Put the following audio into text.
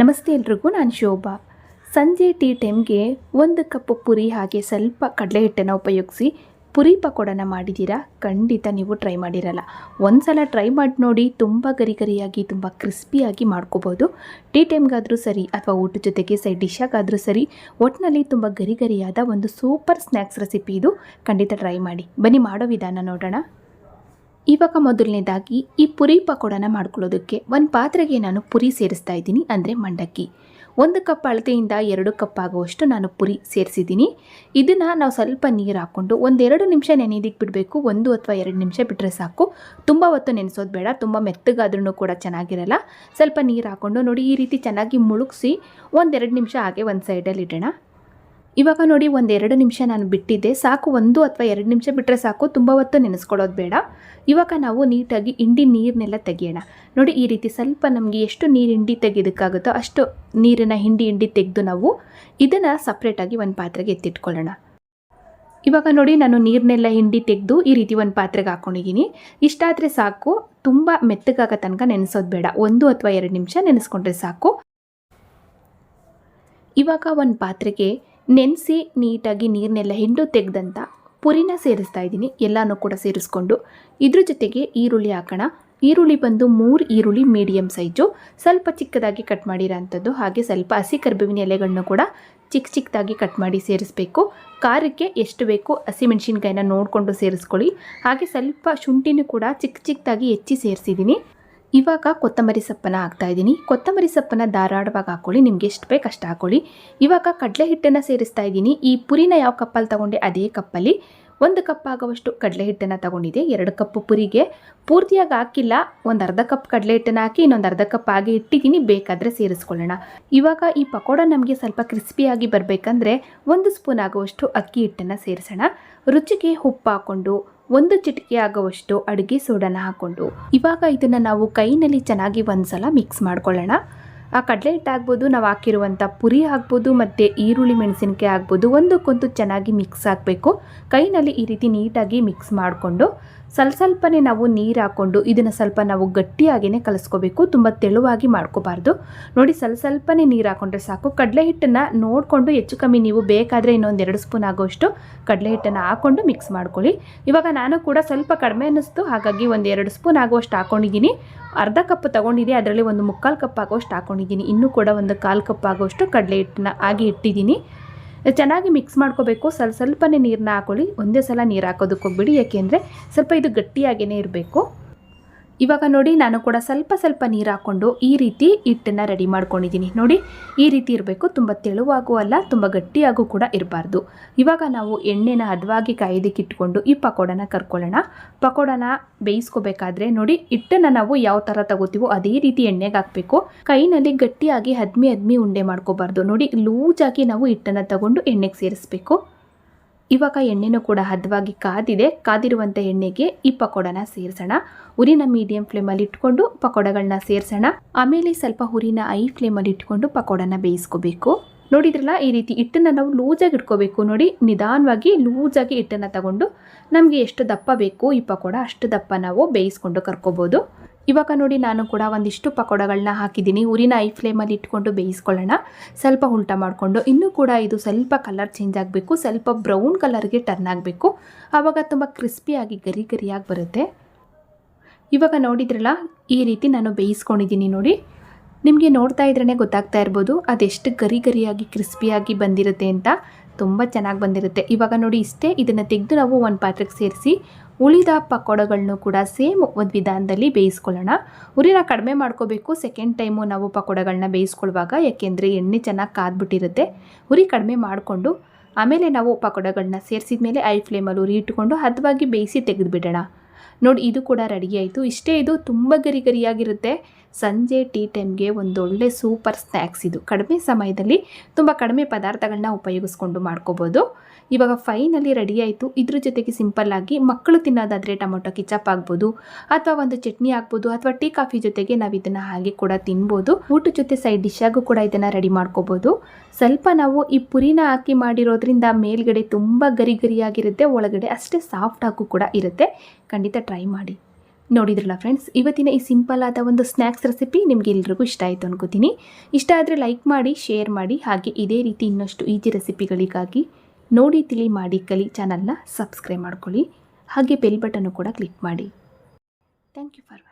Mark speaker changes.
Speaker 1: ನಮಸ್ತೆ ಎಲ್ರಿಗೂ, ನಾನು ಶೋಭಾ. ಸಂಜೆ ಟೀ ಟೈಮ್ಗೆ ಒಂದು ಕಪ್ ಪುರಿ ಹಾಗೆ ಸ್ವಲ್ಪ ಕಡಲೆ ಹಿಟ್ಟನ್ನು ಉಪಯೋಗಿಸಿ ಪುರಿ ಪಕೋಡನ ಮಾಡಿದ್ದೀರಾ ಖಂಡಿತ ನೀವು ಟ್ರೈ ಮಾಡಿರಲ್ಲ. ಒಂದು ಸಲ ಟ್ರೈ ಮಾಡಿ ನೋಡಿ ತುಂಬ ಗರಿ ಗರಿಯಾಗಿ ತುಂಬ ಕ್ರಿಸ್ಪಿಯಾಗಿ ಮಾಡ್ಕೋಬೋದು. ಟೀ ಟೈಮ್ಗಾದರೂ ಸರಿ ಅಥವಾ ಊಟದ ಜೊತೆಗೆ ಸೈಡ್ ಡಿಶ್ಶಾಗಾದರೂ ಸರಿ ಒಟ್ಟಿನಲ್ಲಿ ತುಂಬ ಗರಿ ಗರಿಯಾದ ಒಂದು ಸೂಪರ್ ಸ್ನ್ಯಾಕ್ಸ್ ರೆಸಿಪಿ ಇದು. ಖಂಡಿತ ಟ್ರೈ ಮಾಡಿ. ಬನ್ನಿ ಮಾಡೋ ವಿಧಾನ ನೋಡೋಣ. ಇವಾಗ ಮೊದಲನೇದಾಗಿ ಈ ಪುರಿ ಪಕೋಡನ ಮಾಡ್ಕೊಳ್ಳೋದಕ್ಕೆ ಒಂದು ಪಾತ್ರೆಗೆ ನಾನು ಪುರಿ ಸೇರಿಸ್ತಾ ಇದ್ದೀನಿ, ಅಂದರೆ ಮಂಡಕ್ಕಿ. ಒಂದು ಕಪ್ ಅಳತೆಯಿಂದ ಎರಡು ಕಪ್ ಆಗುವಷ್ಟು ನಾನು ಪುರಿ ಸೇರಿಸಿದ್ದೀನಿ. ಇದನ್ನು ನಾವು ಸ್ವಲ್ಪ ನೀರು ಹಾಕ್ಕೊಂಡು ಒಂದೆರಡು ನಿಮಿಷ ನೆನೆಯೋದಕ್ಕೆ ಬಿಡಬೇಕು ಒಂದು ಅಥವಾ ಎರಡು ನಿಮಿಷ ಬಿಟ್ಟರೆ ಸಾಕು. ತುಂಬ ಹೊತ್ತು ನೆನೆಸೋದು ಬೇಡ, ತುಂಬ ಮೆತ್ತಗಾದ್ರೂ ಕೂಡ ಚೆನ್ನಾಗಿರಲ್ಲ. ಸ್ವಲ್ಪ ನೀರು ಹಾಕ್ಕೊಂಡು ನೋಡಿ ಈ ರೀತಿ ಚೆನ್ನಾಗಿ ಮುಳುಗಿಸಿ ಒಂದೆರಡು ನಿಮಿಷ ಹಾಗೆ ಒಂದು ಸೈಡಲ್ಲಿ ಇಡೋಣ. ಇವಾಗ ನೋಡಿ ಒಂದೆರಡು ನಿಮಿಷ ನಾನು ಬಿಟ್ಟಿದ್ದೆ. ಸಾಕು, ಒಂದು ಅಥವಾ ಎರಡು ನಿಮಿಷ ಬಿಟ್ಟರೆ ಸಾಕು. ತುಂಬ ಹೊತ್ತು ನೆನೆಸ್ಕೊಳ್ಳೋದು ಬೇಡ. ಇವಾಗ ನಾವು ನೀಟಾಗಿ ಹಿಂಡಿ ನೀರನ್ನೆಲ್ಲ ತೆಗಿಯೋಣ. ನೋಡಿ, ಈ ರೀತಿ ಸ್ವಲ್ಪ ನಮಗೆ ಎಷ್ಟು ನೀರು ಹಿಂಡಿ ತೆಗೆಯೋದಕ್ಕಾಗುತ್ತೋ ಅಷ್ಟು ನೀರನ್ನು ಹಿಂಡಿ ಹಿಂಡಿ ತೆಗೆದು ನಾವು ಇದನ್ನು ಸಪ್ರೇಟಾಗಿ ಒಂದು ಪಾತ್ರೆಗೆ ಎತ್ತಿಟ್ಕೊಳ್ಳೋಣ. ಇವಾಗ ನೋಡಿ, ನಾನು ನೀರನ್ನೆಲ್ಲ ಹಿಂಡಿ ತೆಗೆದು ಈ ರೀತಿ ಒಂದು ಪಾತ್ರೆಗೆ ಹಾಕ್ಕೊಂಡಿದ್ದೀನಿ ಇಷ್ಟಾದರೆ ಸಾಕು. ತುಂಬ ಮೆತ್ತಗಾಗೋ ತನಕ ನೆನೆಸೋದು ಬೇಡ. ಒಂದು ಅಥವಾ ಎರಡು ನಿಮಿಷ ನೆನೆಸ್ಕೊಂಡ್ರೆ ಸಾಕು. ಇವಾಗ ಒಂದು ಪಾತ್ರೆಗೆ ನೆನೆಸಿ ನೀಟಾಗಿ ನೀರನ್ನೆಲ್ಲ ಹಿಂಡು ತೆಗೆದಂಥ ಪುರಿನ ಸೇರಿಸ್ತಾ ಇದ್ದೀನಿ, ಎಲ್ಲನೂ ಕೂಡ ಸೇರಿಸ್ಕೊಂಡು. ಇದ್ರ ಜೊತೆಗೆ ಈರುಳ್ಳಿ ಹಾಕೋಣ. ಈರುಳ್ಳಿ ಬಂದು ಮೂರು ಈರುಳ್ಳಿ ಮೀಡಿಯಮ್ ಸೈಜು. ಸ್ವಲ್ಪ ಚಿಕ್ಕದಾಗಿ ಕಟ್ ಮಾಡಿರೋಂಥದ್ದು, ಹಾಗೆ ಸ್ವಲ್ಪ ಹಸಿ ಕರ್ಬೇವಿನ ಎಲೆಗಳನ್ನು ಕೂಡ ಚಿಕ್ಕ ಚಿಕ್ಕದಾಗಿ ಕಟ್ ಮಾಡಿ ಸೇರಿಸಬೇಕು. ಖಾರಕ್ಕೆ ಎಷ್ಟು ಬೇಕು ಹಸಿಮೆಣ್ಸಿನ್ಕಾಯಿನ ನೋಡಿಕೊಂಡು ಸೇರಿಸ್ಕೊಳ್ಳಿ. ಹಾಗೆ ಸ್ವಲ್ಪ ಶುಂಠಿನೂ ಕೂಡ ಚಿಕ್ಕ ಚಿಕ್ಕದಾಗಿ ಹೆಚ್ಚಿ ಸೇರಿಸಿದ್ದೀನಿ. ಇವಾಗ ಕೊತ್ತಂಬರಿ ಸೊಪ್ಪನ್ನು ಹಾಕ್ತಾ ಇದ್ದೀನಿ. ಕೊತ್ತಂಬರಿ ಸೊಪ್ಪನ್ನು ಧಾರಾಳವಾಗಿ ಹಾಕೊಳ್ಳಿ. ನಿಮ್ಗೆ ಎಷ್ಟು ಬೇಕು ಅಷ್ಟು ಹಾಕ್ಕೊಳ್ಳಿ ಇವಾಗ ಕಡಲೆ ಹಿಟ್ಟನ್ನು ಸೇರಿಸ್ತಾ ಇದ್ದೀನಿ. ಈ ಪುರಿನ ಯಾವ ಕಪ್ಪಲ್ಲಿ ತಗೊಂಡೆ ಅದೇ ಕಪ್ಪಲ್ಲಿ. ಒಂದು ಕಪ್ ಆಗುವಷ್ಟು ಕಡಲೆ ಹಿಟ್ಟನ್ನು ತಗೊಂಡಿದೆ ಎರಡು ಕಪ್ ಪುರಿಗೆ. ಪೂರ್ತಿಯಾಗಿ ಹಾಕಿಲ್ಲ. ಒಂದು ಅರ್ಧ ಕಪ್ ಕಡಲೆ ಹಿಟ್ಟನ್ನು ಹಾಕಿ ಇನ್ನೊಂದು ಅರ್ಧ ಕಪ್ ಆಗಿ ಇಟ್ಟಿದ್ದೀನಿ. ಬೇಕಾದರೆ ಸೇರಿಸ್ಕೊಳ್ಳೋಣ. ಇವಾಗ ಈ ಪಕೋಡ ನಮಗೆ ಸ್ವಲ್ಪ ಕ್ರಿಸ್ಪಿಯಾಗಿ ಬರಬೇಕಂದ್ರೆ ಒಂದು ಸ್ಪೂನ್ ಆಗುವಷ್ಟು ಅಕ್ಕಿ ಹಿಟ್ಟನ್ನು ಸೇರಿಸೋಣ. ರುಚಿಗೆ ಉಪ್ಪು ಹಾಕ್ಕೊಂಡು ಒಂದು ಚಿಟಿಕೆ ಆಗುವಷ್ಟು ಅಡುಗೆ ಸೋಡನ ಹಾಕ್ಕೊಂಡು ಇವಾಗ ಇದನ್ನು ನಾವು ಕೈನಲ್ಲಿ ಚೆನ್ನಾಗಿ ಒಂದ್ಸಲ ಮಿಕ್ಸ್ ಮಾಡ್ಕೊಳ್ಳೋಣ. ಆ ಕಡಲೆ ಹಿಟ್ಟು ಆಗ್ಬೋದು ನಾವು ಹಾಕಿರುವಂಥ ಪುರಿ ಆಗ್ಬೋದು, ಮತ್ತು ಈರುಳ್ಳಿ ಮೆಣಸಿನಕಾಯಿ ಆಗ್ಬೋದು ಒಂದಕ್ಕೊಂದು ಚೆನ್ನಾಗಿ ಮಿಕ್ಸ್ ಆಗಬೇಕು. ಕೈನಲ್ಲಿ ಈ ರೀತಿ ನೀಟಾಗಿ ಮಿಕ್ಸ್ ಮಾಡಿಕೊಂಡು ಸ್ವಲ್ಪ ಸ್ವಲ್ಪನೇ ನಾವು ನೀರು ಹಾಕ್ಕೊಂಡು ಇದನ್ನು ಸ್ವಲ್ಪ ನಾವು ಗಟ್ಟಿಯಾಗಿಯೇ ಕಲಿಸ್ಕೋಬೇಕು, ತುಂಬ ತೆಳುವಾಗಿ ಮಾಡ್ಕೋಬಾರ್ದು. ನೋಡಿ ಸ್ವಲ್ಪ ಸ್ವಲ್ಪನೇ ನೀರು ಹಾಕ್ಕೊಂಡ್ರೆ ಸಾಕು. ಕಡಲೆ ಹಿಟ್ಟನ್ನು ನೋಡಿಕೊಂಡು ಹೆಚ್ಚು ಕಮ್ಮಿ ನೀವು ಬೇಕಾದರೆ ಇನ್ನೊಂದು ಎರಡು ಸ್ಪೂನ್ ಆಗೋಷ್ಟು ಕಡಲೆ ಹಿಟ್ಟನ್ನು ಹಾಕ್ಕೊಂಡು ಮಿಕ್ಸ್ ಮಾಡ್ಕೊಳ್ಳಿ. ಇವಾಗ ನಾನು ಕೂಡ ಸ್ವಲ್ಪ ಕಡಿಮೆ ಅನ್ನಿಸ್ತು, ಹಾಗಾಗಿ ಒಂದು ಎರಡು ಸ್ಪೂನ್ ಆಗುವಷ್ಟು ಹಾಕ್ಕೊಂಡಿದ್ದೀನಿ ಅರ್ಧ ಕಪ್ ತಗೊಂಡಿದ್ದೀನಿ ಅದರಲ್ಲಿ ಒಂದು ಮುಕ್ಕಾಲು ಕಪ್ ಆಗೋಷ್ಟು ಹಾಕ್ಕೊಂಡಿದ್ದೀನಿ ಇನ್ನೂ ಕೂಡ ಒಂದು ಕಾಲು ಕಪ್ ಆಗೋಷ್ಟು ಕಡಲೆ ಹಿಟ್ಟನ್ನ ಆಗಿ ಇಟ್ಟಿದ್ದೀನಿ. ಚೆನ್ನಾಗಿ ಮಿಕ್ಸ್ ಮಾಡ್ಕೋಬೇಕು. ಸ್ವಲ್ಪ ಸ್ವಲ್ಪನೇ ನೀರನ್ನ ಹಾಕೊಳ್ಳಿ. ಒಂದೇ ಸಲ ನೀರು ಹಾಕೋದಕ್ಕೆ ಹೋಗ್ಬಿಡಿ. ಯಾಕೆಂದರೆ ಸ್ವಲ್ಪ ಇದು ಗಟ್ಟಿಯಾಗೇ ಇರಬೇಕು. ಇವಾಗ ನೋಡಿ ನಾನು ಕೂಡ ಸ್ವಲ್ಪ ಸ್ವಲ್ಪ ನೀರು ಹಾಕ್ಕೊಂಡು ಈ ರೀತಿ ಹಿಟ್ಟನ್ನು ರೆಡಿ ಮಾಡ್ಕೊಂಡಿದ್ದೀನಿ. ನೋಡಿ, ಈ ರೀತಿ ಇರಬೇಕು. ತುಂಬ ತೆಳುವಾಗೂ ಅಲ್ಲ, ತುಂಬ ಗಟ್ಟಿಯಾಗೂ ಕೂಡ ಇರಬಾರ್ದು. ಇವಾಗ ನಾವು ಎಣ್ಣೆನ ಹದವಾಗಿ ಕಾಯೋದಕ್ಕೆ ಇಟ್ಕೊಂಡು ಈ ಪಕೋಡನ ಕರ್ಕೊಳ್ಳೋಣ. ಪಕೋಡನ ಬೇಯಿಸ್ಕೋಬೇಕಾದ್ರೆ ನೋಡಿ, ಹಿಟ್ಟನ್ನು ನಾವು ಯಾವ ಥರ ತಗೋತೀವೋ ಅದೇ ರೀತಿ ಎಣ್ಣೆಗೆ ಹಾಕಬೇಕು. ಕೈನಲ್ಲಿ ಗಟ್ಟಿಯಾಗಿ ಹದ್ಮಿ ಹದ್ಮಿ ಉಂಡೆ ಮಾಡ್ಕೋಬಾರ್ದು. ನೋಡಿ, ಲೂಜಾಗಿ ನಾವು ಹಿಟ್ಟನ್ನು ತಗೊಂಡು ಎಣ್ಣೆಗೆ ಸೇರಿಸ್ಬೇಕು. ಇವಾಗ ಎಣ್ಣೆನೂ ಕೂಡ ಹದವಾಗಿ ಕಾದಿದೆ. ಕಾದಿರುವಂಥ ಎಣ್ಣೆಗೆ ಈ ಪಕೋಡನ ಸೇರಿಸೋಣ. ಉರಿನ ಮೀಡಿಯಂ ಫ್ಲೇಮಲ್ಲಿ ಇಟ್ಕೊಂಡು ಪಕೋಡಗಳನ್ನ ಸೇರಿಸೋಣ. ಆಮೇಲೆ ಸ್ವಲ್ಪ ಹುರಿನ ಐ ಫ್ಲೇಮಲ್ಲಿ ಇಟ್ಕೊಂಡು ಪಕೋಡನ ಬೇಯಿಸ್ಕೋಬೇಕು. ನೋಡಿದ್ರಲ್ಲ, ಈ ರೀತಿ ಹಿಟ್ಟನ್ನು ನಾವು ಲೂಸಾಗಿ ಇಟ್ಕೋಬೇಕು ನೋಡಿ. ನಿಧಾನವಾಗಿ ಲೂಸಾಗಿ ಹಿಟ್ಟನ್ನು ತಗೊಂಡು ನಮಗೆ ಎಷ್ಟು ದಪ್ಪ ಬೇಕು ಈ ಪಕೋಡ ಅಷ್ಟು ದಪ್ಪ ನಾವು ಬೇಯಿಸ್ಕೊಂಡು ಕರ್ಕೋಬೋದು. ಇವಾಗ ನೋಡಿ ನಾನು ಕೂಡ ಒಂದಿಷ್ಟು ಪಕೋಡಗಳನ್ನ ಹಾಕಿದ್ದೀನಿ. ಉರಿನ ಐ ಫ್ಲೇಮಲ್ಲಿ ಇಟ್ಕೊಂಡು ಬೇಯಿಸ್ಕೊಳ್ಳೋಣ. ಸ್ವಲ್ಪ ಉಲ್ಟ ಮಾಡಿಕೊಂಡು. ಇನ್ನೂ ಕೂಡ ಇದು ಸ್ವಲ್ಪ ಕಲರ್ ಚೇಂಜ್ ಆಗಬೇಕು. ಸ್ವಲ್ಪ ಬ್ರೌನ್ ಕಲರ್ಗೆ ಟರ್ನ್ ಆಗಬೇಕು. ಆವಾಗ ತುಂಬ ಕ್ರಿಸ್ಪಿಯಾಗಿ ಗರಿ ಗರಿಯಾಗಿ ಬರುತ್ತೆ. ಇವಾಗ ನೋಡಿದ್ರಲ್ಲ, ಈ ರೀತಿ ನಾನು ಬೇಯಿಸ್ಕೊಂಡಿದ್ದೀನಿ ನೋಡಿ. ನಿಮಗೆ ನೋಡ್ತಾ ಇದ್ರೇ ಗೊತ್ತಾಗ್ತಾ ಇರ್ಬೋದು, ಅದೆಷ್ಟು ಗರಿ ಗರಿಯಾಗಿ ಕ್ರಿಸ್ಪಿಯಾಗಿ ಬಂದಿರುತ್ತೆ ಅಂತ. ತುಂಬ ಚೆನ್ನಾಗಿ ಬಂದಿರುತ್ತೆ. ಇವಾಗ ನೋಡಿ ಇಷ್ಟೇ ಇದನ್ನು ತೆಗೆದು ನಾವು ಒಂದು ಪಾತ್ರೆಗೆ ಸೇರಿಸಿ ಉಳಿದ ಪಕೋಡಗಳನ್ನು ಕೂಡ ಸೇಮ್ ಒಂದು ವಿಧಾನದಲ್ಲಿ ಬೇಯಿಸ್ಕೊಳ್ಳೋಣ. ಉರಿನ ಕಡಿಮೆ ಮಾಡ್ಕೋಬೇಕು ಸೆಕೆಂಡ್ ಟೈಮು ನಾವು ಪಕೋಡಗಳನ್ನ ಬೇಯಿಸ್ಕೊಳ್ಳುವಾಗ, ಯಾಕೆಂದರೆ ಎಣ್ಣೆ ಚೆನ್ನಾಗಿ ಕಾದ್ಬಿಟ್ಟಿರುತ್ತೆ. ಉರಿ ಕಡಿಮೆ ಮಾಡಿಕೊಂಡು, ಆಮೇಲೆ ನಾವು ಪಕೋಡಗಳನ್ನ ಸೇರಿಸಿದ ಮೇಲೆ ಐ ಫ್ಲೇಮಲ್ಲಿ ಉರಿ ಇಟ್ಕೊಂಡು, ಹದವಾಗಿ ಬೇಯಿಸಿ ತೆಗೆದುಬಿಡೋಣ. ನೋಡಿ ಇದು ಕೂಡ ರೆಡಿ ಆಯಿತು. ಇಷ್ಟೇ ಇದು ತುಂಬ ಗರಿ ಗರಿಯಾಗಿರುತ್ತೆ. ಸಂಜೆ ಟೀ ಟೈಮ್ಗೆ ಒಂದೊಳ್ಳೆ ಸೂಪರ್ ಸ್ನ್ಯಾಕ್ಸ್ ಇದು. ಕಡಿಮೆ ಸಮಯದಲ್ಲಿ ತುಂಬ ಕಡಿಮೆ ಪದಾರ್ಥಗಳನ್ನ ಉಪಯೋಗಿಸ್ಕೊಂಡು ಮಾಡ್ಕೋಬೋದು. ಇವಾಗ ಫೈನಲಿ ರೆಡಿ ಆಯಿತು. ಇದ್ರ ಜೊತೆಗೆ ಸಿಂಪಲ್ ಆಗಿ ಮಕ್ಕಳು ತಿನ್ನೋದಾದರೆ ಟೊಮೊಟೊ ಕಿಚಪ್ ಆಗ್ಬೋದು, ಅಥವಾ ಒಂದು ಚಟ್ನಿ ಆಗ್ಬೋದು, ಅಥವಾ ಟೀ, ಕಾಫಿ ಜೊತೆಗೆ ನಾವು ಇದನ್ನು ಹಾಗೆ ಕೂಡ ತಿನ್ಬೋದು. ಊಟದ ಜೊತೆ ಸೈಡ್ ಡಿಶ್ಶಾಗೂ ಕೂಡ ಇದನ್ನು ರೆಡಿ ಮಾಡ್ಕೋಬೋದು. ಸ್ವಲ್ಪ ನಾವು ಈ ಪುರಿನ ಹಾಕಿ ಮಾಡಿರೋದ್ರಿಂದ ಮೇಲ್ಗಡೆ ತುಂಬ ಗರಿ ಗರಿಯಾಗಿರುತ್ತೆ, ಒಳಗಡೆ ಅಷ್ಟೇ ಸಾಫ್ಟ್ ಆಗು ಕೂಡ ಇರುತ್ತೆ. ಖಂಡಿತ ಟ್ರೈ ಮಾಡಿ. ನೋಡಿದ್ರಲ್ಲ ಫ್ರೆಂಡ್ಸ್ ಇವತ್ತಿನ ಈ ಸಿಂಪಲ್ ಆದ ಒಂದು ಸ್ನ್ಯಾಕ್ಸ್ ರೆಸಿಪಿ ನಿಮಗೆ ಎಲ್ರಿಗೂ ಇಷ್ಟ ಆಯಿತು ಅನ್ಕೋತೀನಿ. ಇಷ್ಟ ಆದರೆ ಲೈಕ್ ಮಾಡಿ ಶೇರ್ ಮಾಡಿ, ಹಾಗೆ ಇದೇ ರೀತಿ ಇನ್ನಷ್ಟು ಈಜಿ ರೆಸಿಪಿಗಳಿಗಾಗಿ ನೋಡಿ, ತಿಳಿ, ಮಾಡಿ, ಕಲಿ ಚಾನಲ್ನ ಸಬ್ಸ್ಕ್ರೈಬ್ ಮಾಡ್ಕೊಳ್ಳಿ. ಹಾಗೆ ಬೆಲ್ ಬಟನ್ನು ಕೂಡ ಕ್ಲಿಕ್ ಮಾಡಿ. Thank you for